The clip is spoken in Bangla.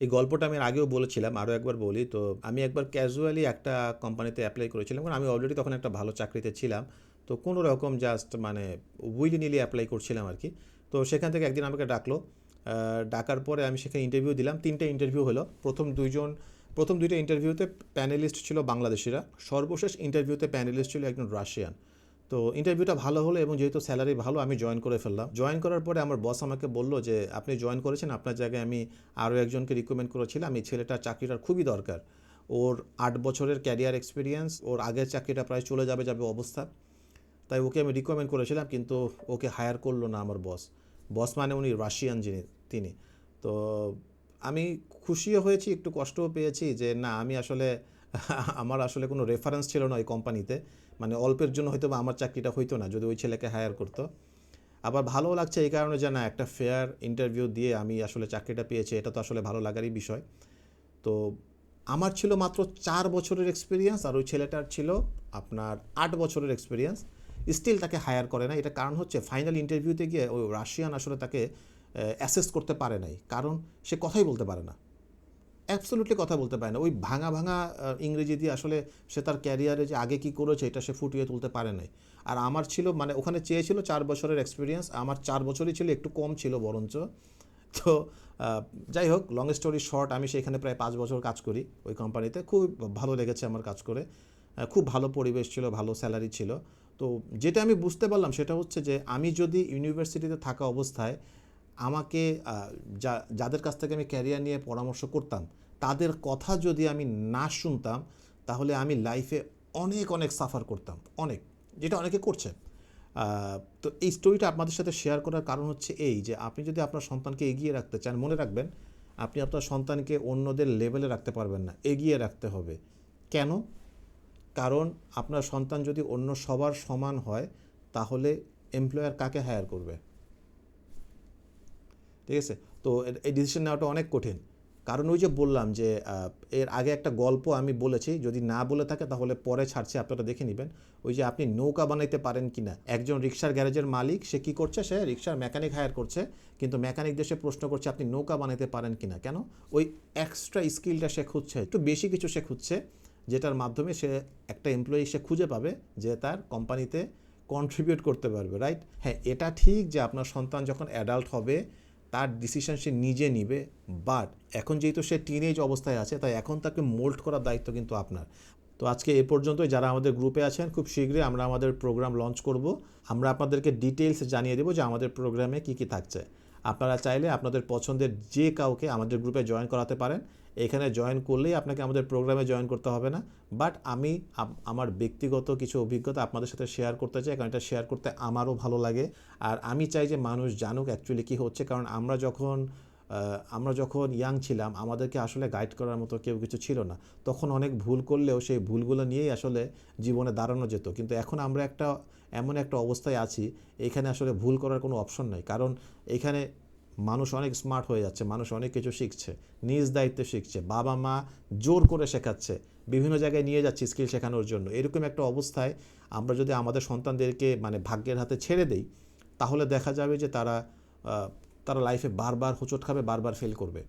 এই গল্পটা আমি আগেও বলেছিলাম, আরও একবার বলি। তো আমি একবার ক্যাজুয়ালি একটা কোম্পানিতে অ্যাপ্লাই করেছিলাম। কারণ আমি অলরেডি তখন একটা ভালো চাকরিতে ছিলাম। তো কোনো রকম জাস্ট মানে উইলি নিলি অ্যাপ্লাই করছিলাম আর কি। তো সেখান থেকে একদিন আমাকে ডাকলো। ডাকার পরে আমি সেখানে ইন্টারভিউ দিলাম। তিনটে ইন্টারভিউ হলো। প্রথম দুইজন, প্রথম দুইটা ইন্টারভিউতে প্যানেলিস্ট ছিল বাংলাদেশিরা। সর্বশেষ ইন্টারভিউতে প্যানেলিস্ট ছিল একজন রাশিয়ান তো ইন্টারভিউটা ভালো হলো এবং যেহেতু স্যালারি ভালো, আমি জয়েন করে ফেললাম। জয়েন করার পরে আমার বস আমাকে বলল যে, আপনি জয়েন করেছেন, আপনার জায়গায় আমি আরও একজনকে রিকমেন্ড করেছিলাম। এই ছেলেটার চাকরিটার খুবই দরকার। ওর আট বছরের ক্যারিয়ার এক্সপিরিয়েন্স ওর আগের চাকরিটা প্রায় চলে যাবে যাবে অবস্থা। তাই ওকে আমি রিকমেন্ড করেছিলাম, কিন্তু ওকে হায়ার করল না আমার বস বস মানে উনি রাশিয়ান যিনি, তিনি। তো আমি খুশিও হয়েছি, একটু কষ্টও পেয়েছি যে, না, আমি আসলে আমার আসলে কোনো রেফারেন্স ছিল না ওই কোম্পানিতে মানে অল্পের জন্য হয়তো বা আমার চাকরিটা হইতো না, যদি ওই ছেলেকে হায়ার করতো। আবার ভালো লাগছে এই কারণে যে না, একটা ফেয়ার ইন্টারভিউ দিয়ে আমি আসলে চাকরিটা পেয়েছি, এটা তো আসলে ভালো লাগারই বিষয়। তো আমার ছিল মাত্র চার বছরের এক্সপিরিয়েন্স আর ওই ছেলেটার ছিল আপনার আট বছরের এক্সপিরিয়েন্স স্টিল তাকে হায়ার করে না এটা কারণ হচ্ছে ফাইনাল ইন্টারভিউতে গিয়ে ওই রাশিয়ান আসলে তাকে অ্যাসেস করতে পারে নাই। কারণ সে কথাই বলতে পারে না। অ্যাবসোলুটলি কথা বলতে পারে না। ওই ভাঙা ভাঙা ইংরেজি দিয়ে আসলে সে তার ক্যারিয়ারে যে আগে কি করেছে, এটা সে ফুটিয়ে তুলতে পারে নাই। আর আমার ছিল মানে ওখানে চেয়েছিল চার বছরের এক্সপিরিয়েন্স আমার চার বছরই ছিল, একটু কম ছিল বরঞ্চ। তো যাই হোক লং স্টোরি শর্ট আমি সেখানে প্রায় পাঁচ বছর কাজ করি ওই কোম্পানিতে খুব ভালো লেগেছে আমার কাজ করে। খুব ভালো পরিবেশ ছিল, ভালো স্যালারি ছিল। তো যেটা আমি বুঝতে পারলাম সেটা হচ্ছে যে, আমি যদি ইউনিভার্সিটিতে থাকা অবস্থায় আমাকে যাদের কাছ থেকে আমি ক্যারিয়ার নিয়ে পরামর্শ করতাম, তাদের কথা যদি আমি না শুনতাম, তাহলে আমি লাইফে অনেক অনেক সাফার করতাম, অনেক, যেটা অনেকে করছে। তো এই স্টোরিটা আপনাদের সাথে শেয়ার করার কারণ হচ্ছে এই যে, আপনি যদি আপনার সন্তানকে এগিয়ে রাখতে চান, মনে রাখবেন, আপনি আপনার সন্তানকে অন্যদের লেভেলে রাখতে পারবেন না, এগিয়ে রাখতে হবে। কেন? কারণ আপনার সন্তান যদি অন্য সবার সমান হয়, তাহলে এমপ্লয়ার কাকে হায়ার করবে? ঠিক আছে? তো এই ডিসিশন নেওয়াটা অনেক কঠিন। কারণ ওই যে বললাম যে এর আগে একটা গল্প আমি বলেছি, যদি না বলে থাকে তাহলে পরে ছাড়ছি, আপনারা দেখে নেবেন। ওই যে আপনি নৌকা বানাইতে পারেন কি না একজন রিক্সার গ্যারেজের মালিক, সে কি করছে? সে রিক্সার মেকানিক হায়ার করছে, কিন্তু মেকানিক দেশে প্রশ্ন করছে, আপনি নৌকা বানাইতে পারেন কি না কেন? ওই এক্সট্রা স্কিলটা সে খুঁজছে, একটু বেশি কিছু সে খুঁজছে, যেটার মাধ্যমে সে একটা এমপ্লয়ি সে খুঁজে পাবে, যে তার কোম্পানিতে কন্ট্রিবিউট করতে পারবে রাইট হ্যাঁ এটা ঠিক যে আপনার সন্তান যখন অ্যাডাল্ট হবে তার ডিসিশন সে নিজে নিবে বাট এখন যেহেতু সে টিনেজ অবস্থায় আছে, তাই এখন তাকে মোল্ড করার দায়িত্ব কিন্তু আপনার। তো আজকে এ পর্যন্তই, যারা আমাদের গ্রুপে আছেন, খুব শীঘ্রই আমরা আমাদের প্রোগ্রাম লঞ্চ করব। আমরা আপনাদেরকে ডিটেলস জানিয়ে দেবো যে আমাদের প্রোগ্রামে কী কী থাকছে। আপনারা চাইলে আপনাদের পছন্দের যে কাউকে আমাদের গ্রুপে জয়েন করাতে পারেন। এখানে জয়েন করলেই আপনাকে আমাদের প্রোগ্রামে জয়েন করতে হবে না। বাট আমি আমার ব্যক্তিগত কিছু অভিজ্ঞতা আপনাদের সাথে শেয়ার করতে চাই, কারণ এটা শেয়ার করতে আমারও ভালো লাগে। আর আমি চাই যে মানুষ জানুক অ্যাকচুয়ালি কী হচ্ছে। কারণ আমরা যখন আমরা যখন ইয়াং ছিলাম, আমাদেরকে আসলে গাইড করার মতো কেউ কিছু ছিল না। তখন অনেক ভুল করলেও সেই ভুলগুলো নিয়েই আসলে জীবনে দাঁড়ানো যেত। কিন্তু এখন আমরা একটা, এমন একটা অবস্থায় আছি, এখানে আসলে ভুল করার কোনো অপশন নাই। কারণ এখানে মানুষ অনেক স্মার্ট হয়ে যাচ্ছে, মানুষ অনেক কিছু শিখছে, নিজ দায়িত্বে শিখছে, বাবা মা জোর করে শেখাচ্ছে, বিভিন্ন জায়গায় নিয়ে যাচ্ছে স্কিল শেখানোর জন্য। এরকম একটা অবস্থায় আমরা যদি আমাদের সন্তানদেরকে মানে ভাগ্যের হাতে ছেড়ে দেই, তাহলে দেখা যাবে যে তারা তারা লাইফে বারবার হোঁচট খাবে বারবার ফেল করবে।